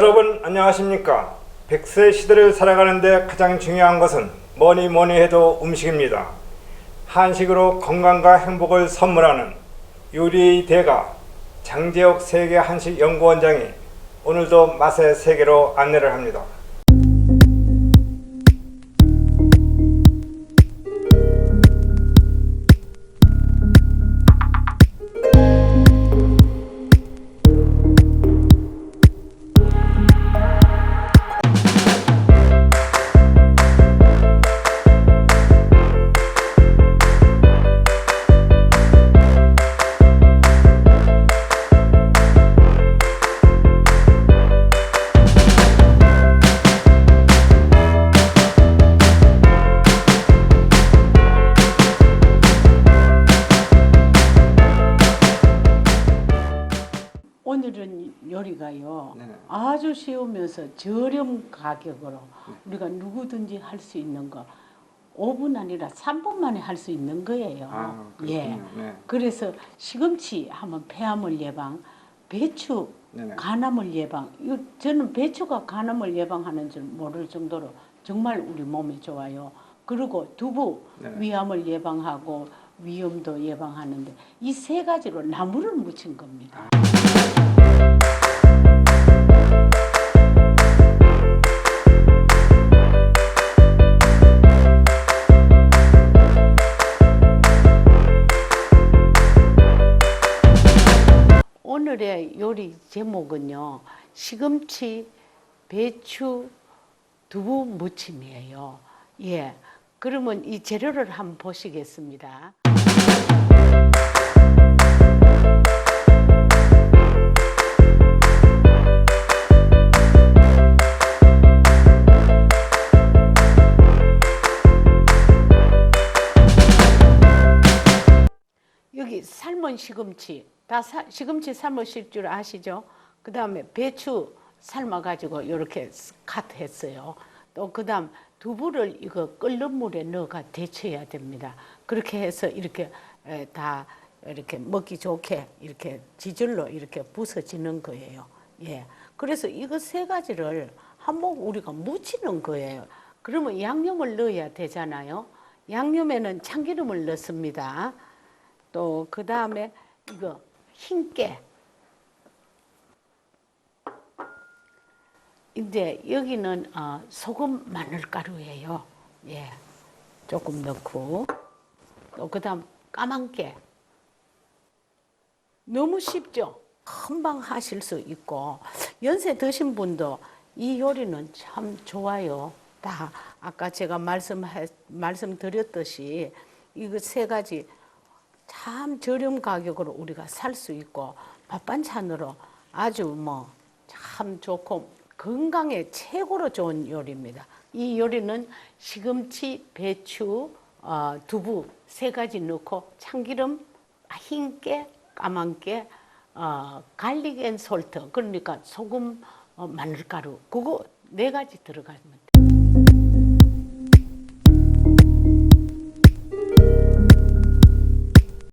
안녕하십니까. 100세 시대를 살아가는데 가장 중요한 것은 뭐니 뭐니 해도 음식입니다. 한식으로 건강과 행복을 선물하는 요리의 대가 장재혁 세계 한식 연구원장이 오늘도 맛의 세계로 안내를 합니다. 오늘은 요리가요 네네. 아주 쉬우면서 저렴 가격으로 우리가 누구든지 할 수 있는 거 5분 아니라 3분 만에 할 수 있는 거예요. 아, 예. 네. 그래서 시금치 하면 폐암을 예방, 배추 네네. 간암을 예방. 저는 배추가 간암을 예방하는 줄 모를 정도로 정말 우리 몸에 좋아요. 그리고 두부 네네. 위암을 예방하고 위염도 예방하는데 이 세 가지로 나물을 묻힌 겁니다. 오 요리 제목은요. 시금치, 배추, 두부 무침이에요. 예. 그러면 이 재료를 한번 보시겠습니다. 여기 삶은 시금치 다 사- 시금치 삶으실 줄 아시죠? 그 다음에 배추 삶아가지고 이렇게 카트했어요. 또 그 다음 두부를 이거 끓는 물에 넣어가 데쳐야 됩니다. 그렇게 해서 이렇게 에, 다 이렇게 먹기 좋게 이렇게 지절로 이렇게 부서지는 거예요. 예. 그래서 이거 세 가지를 한번 우리가 무치는 거예요. 그러면 양념을 넣어야 되잖아요. 양념에는 참기름을 넣습니다. 또 그 다음에 이거 흰깨. 이제 여기는 어, 소금 마늘 가루예요. 예, 조금 넣고 또 그다음 까만깨. 너무 쉽죠. 금방 하실 수 있고 연세 드신 분도 이 요리는 참 좋아요. 다 아까 제가 말씀해 말씀드렸듯이 이거 세 가지 참 저렴 가격으로 우리가 살 수 있고 밥 반찬으로 아주 뭐 참 좋고 건강에 최고로 좋은 요리입니다. 이 요리는 시금치, 배추, 어, 두부 세 가지 넣고 참기름, 흰깨, 까만깨, 어, 갈릭 앤 솔트 그러니까 소금, 어, 마늘가루 그거 네 가지 들어가면